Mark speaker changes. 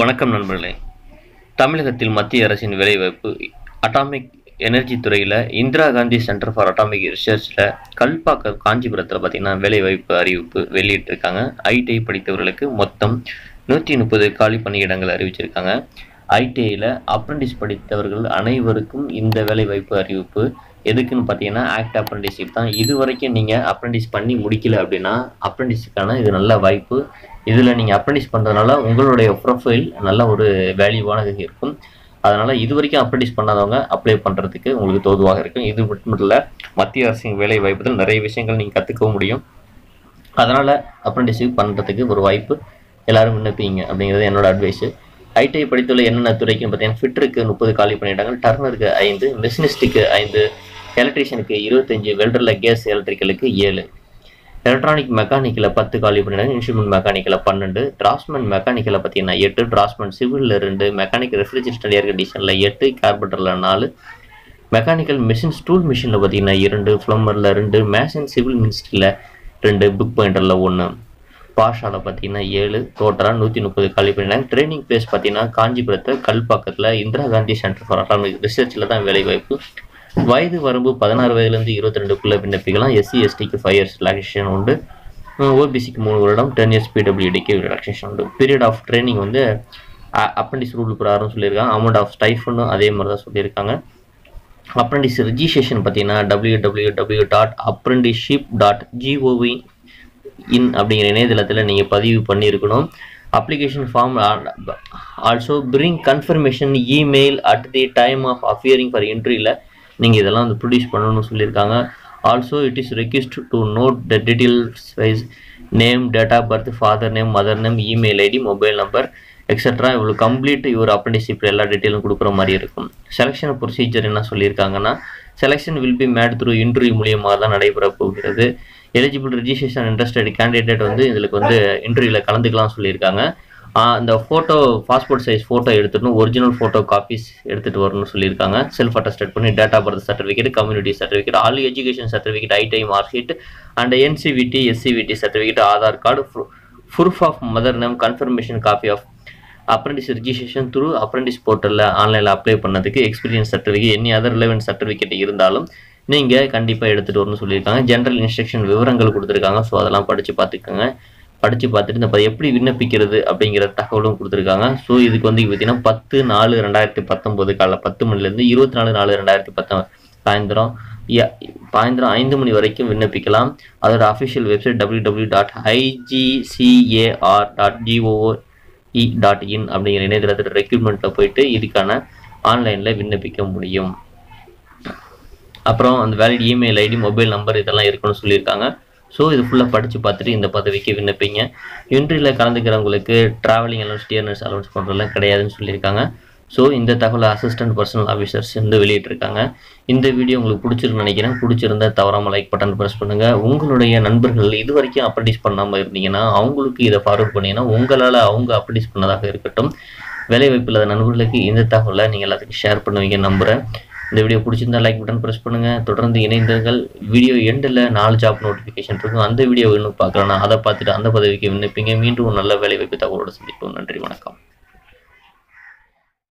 Speaker 1: வணக்கம் நண்பர்களே. தமிழகத்தில் மத்திய அரசின் வேலைவாய்ப்பு அட்டாமிக் எனர்ஜி துறையில் Indira Gandhi centre for atomic ரிசர்ச்சில் Kalpakkam காஞ்சிபுரத்தில் பார்த்தீங்கன்னா வேலைவாய்ப்பு அறிவிப்பு வெளியிட்டிருக்காங்க. ஐடிஐ படித்தவர்களுக்கு மொத்தம் நூற்றி முப்பது காலி பணியிடங்கள் அறிவிச்சிருக்காங்க. ஐடிஐயில் அப்ரண்டிஸ் படித்தவர்கள் அனைவருக்கும் இந்த வேலைவாய்ப்பு அறிவிப்பு எதுக்குன்னு பார்த்தீங்கன்னா ஆக்ட் அப்ரண்டிஸ்ஷிப் தான். இது வரைக்கும் நீங்கள் அப்ரண்டிஸ் பண்ணி முடிக்கல அப்படின்னா அப்ரண்டிஸுக்கான இது நல்ல வாய்ப்பு. இதில் நீங்கள் அப்ரண்டிஸ் பண்ணுறதுனால உங்களுடைய ப்ரொஃபைல் நல்ல ஒரு வேல்யூவானது இருக்கும். அதனால் இது வரைக்கும் அப்ரண்டிஸ் பண்ணாதவங்க அப்ளை பண்ணுறதுக்கு உங்களுக்கு தோதுவாக இருக்கும். இது மட்டும் இல்லை மத்திய அரசின் வேலை வாய்ப்புகள் நிறைய விஷயங்கள் நீங்கள் கற்றுக்கவும் முடியும். அதனால் அப்ரண்டிஸ்ஷிப் பண்ணுறதுக்கு ஒரு வாய்ப்பு. எல்லாரும் விண்ணப்பிங்க அப்படிங்கிறது என்னோட அட்வைஸு ஐடிஐ படித்துள்ள என்னென்ன துறைக்குன்னு பார்த்தீங்கன்னா ஃபிட்டருக்கு முப்பது காலி பண்ணிட்டாங்க டர்னருக்கு ஐந்து மிஷினிஸ்ட்டுக்கு ஐந்து எலக்ட்ரீஷியனுக்கு இருபத்தஞ்சு வெல்டரில் கேஸ் எலக்ட்ரிக்கலுக்கு ஏழு. எலக்ட்ரானிக் மெக்கானிக்கில் பத்து காலி பண்ணிடுங்க. இன்ஸ்ட்ருமெண்ட் மெக்கானிக்கில் பன்னெண்டு. டிராஸ்மெண்ட் மெக்கானிக்கில் பார்த்தீங்கன்னா எட்டு. டிராஸ்மெண்ட் சிவிலில் ரெண்டு. மெக்கானிக் ரெஃப்ரிஜரேட்டர் ஏர் கண்டிஷனில் எட்டு. கார்பெண்டரில் நாலு. மெக்கானிக்கல் மிஷின் ஸ்டூல் மிஷினில் பார்த்தீங்கன்னா இரண்டு. ஃப்ளம்மரில் ரெண்டு. மேஷன் சிவில் மினிஸ்ட்ரியில் ரெண்டு. புக் பாயிண்டரில் ஒன்று பாஷாவில் பார்த்தீங்கன்னா ஏழு. டோட்டலாக நூற்றி முப்பது காலி பண்ணிட்டாங்க ட்ரைனிங் பிளேஸ் பார்த்தீங்கன்னா காஞ்சிபுரத்தில் கல்பாக்கத்தில் Indira Gandhi centre for atomic ரிசர்ச்சில் தான் வேலைவாய்ப்பு. வயது வரம்பு பதினாறு வயதுலேருந்து இருபத்தி ரெண்டுக்குள்ளே விண்ணப்பிக்கலாம் எஸ்சி எஸ்டிக்கு ஃபைவ் இயர்ஸ் ரிலாக்ஸேஷன் உண்டு. ஓபிசிக்கு மூணு வருடம் டென் இயர்ஸ் பிடபிள்யூடிக்கு ரிலாக்ஸேஷன் உண்டு. பீரியட் ஆஃப் ட்ரைனிங் வந்து அப்ரண்டிஸ் ரூல் பிரகாரம் சொல்லியிருக்காங்க. அமௌண்ட் ஆஃப் ஸ்டைஃபனும் அதே மாதிரி தான் சொல்லியிருக்காங்க. அப்ரண்டிஸ் ரிஜிஸ்ட்ரேஷன் பார்த்தீங்கன்னா W W W dot apprenticeship dot GOV in அப்படிங்கிற இணையதளத்தில் நீங்கள் பதிவு பண்ணியிருக்கணும். Application form also bring confirmation email at the time of appearing for இன்ட்ரியில் நீங்கள் இதெல்லாம் வந்து ப்ரொடியூஸ் பண்ணணும்னு சொல்லியிருக்காங்க. Also it is request to note the details wise name date of birth father name mother name email ID mobile number extra இவ்வளோ complete இவர் apprenticeship எல்லா டீட்டெயிலும் கொடுக்குற மாதிரி இருக்கும். செலெக்ஷன் ப்ரொசீஜர் என்ன சொல்லியிருக்காங்கன்னா selection will be made through interview மூலியமாக தான் நடைபெற போகிறது. எலிஜிபிள் ரிஜிஸ்ட்ரேஷன் இன்ட்ரெஸ்டட் கேண்டிடேட் வந்து இதுக்கு வந்து இன்டர்வியூவில் கலந்துக்கலாம் சொல்லியிருக்காங்க. அந்த ஃபோட்டோ பாஸ்போர்ட் சைஸ் ஃபோட்டோ எடுத்துகிட்டு ஒரிஜினல் ஃபோட்டோ காப்பீஸ் எடுத்துகிட்டு வரணும்னு சொல்லியிருக்காங்க. செல்ஃப் அட்டஸ்டட் பண்ணி date of birth certificate community certificate all education certificate ITI mark sheet and NCVT SCVT certificate Aadhaar card proof of mother name confirmation copy of apprentice registration through apprentice போர்ட்டலில் ஆன்லைனில் apply பண்ணதுக்கு experience certificate any other relevant certificate இருந்தாலும் நீங்கள் கண்டிப்பாக எடுத்துகிட்டு வரணும்னு சொல்லியிருக்காங்க. General instruction விவரங்கள் கொடுத்துருக்காங்க. ஸோ அதெல்லாம் படித்து பார்த்துக்கோங்க. படித்து பார்த்துட்டு இந்த எப்படி விண்ணப்பிக்கிறது அப்படிங்கிற தகவலும் கொடுத்துருக்காங்க. ஸோ இதுக்கு வந்து பார்த்தீங்கன்னா பத்து நாலு ரெண்டாயிரத்தி பத்தொம்போது காலைல பத்து மணிலேருந்து இருபத்தி நாலு நாலு ரெண்டாயிரத்தி பத்தொ சாயந்தரம் சாயந்தரம் ஐந்து மணி வரைக்கும் விண்ணப்பிக்கலாம். அதோட official website W W dot IGCAR dot GOE E dot in அப்படிங்கிற இணையதளத்தில் ரெக்யூட்மெண்ட்டில் போயிட்டு இதுக்கான ஆன்லைனில் விண்ணப்பிக்க முடியும். அப்புறம் அந்த valid email ID mobile number இதெல்லாம் இருக்குன்னு சொல்லியிருக்காங்க. ஸோ இது ஃபுல்லாக படித்து பார்த்துட்டு இந்த பதவிக்கு விண்ணப்பிங்க. இன்ட்ரியில் கலந்துக்கிறவங்களுக்கு ட்ராவலிங் அலவன்ஸ் டியர்னஸ் அலவன்ஸ் பண்ணுறதுலாம் கிடையாதுன்னு சொல்லியிருக்காங்க. ஸோ இந்த தகவலை அசிஸ்டன்ட் பர்சனல் ஆஃபீஸர்ஸ் வந்து வெளியிட்டிருக்காங்க. இந்த வீடியோ உங்களுக்கு பிடிச்சிருக்குன்னு நினைக்கிறேன். பிடிச்சிருந்தா தவறாமல் லைக் பட்டன் ப்ரெஸ் பண்ணுங்கள் உங்களுடைய நண்பர்கள் இது வரைக்கும் அப்ரண்டிஸ் பண்ணாமல் இருந்தீங்கன்னா அவங்களுக்கு இதை ஃபார்வர்ட் பண்ணிங்கன்னா உங்களால் அவங்க அப்ரண்டிஸ் பண்ணதாக இருக்கட்டும். வேலைவாய்ப்பு இல்லாத நண்பர்களுக்கு இந்த தகவலை நீங்கள் எல்லாத்துக்கும் ஷேர் பண்ணுவீங்க நம்புகிறேன் இந்த வீடியோ பிடிச்சிருந்தா லைக் பட்டன் ப்ரெஸ் பண்ணுங்கள் தொடர்ந்து இணைந்தவர்கள் வீடியோ எண்டில் நாலு ஜாப் நோட்டிஃபிகேஷன் இருக்கும். அந்த வீடியோ இன்னும் பார்க்கலன்னா அதை பார்த்துட்டு அந்த பதவிக்கு விண்ணப்பிங்க. மீண்டும் ஒரு நல்ல வேலைவாய்ப்பு தகவலோடு சந்திப்போம். நன்றி வணக்கம்.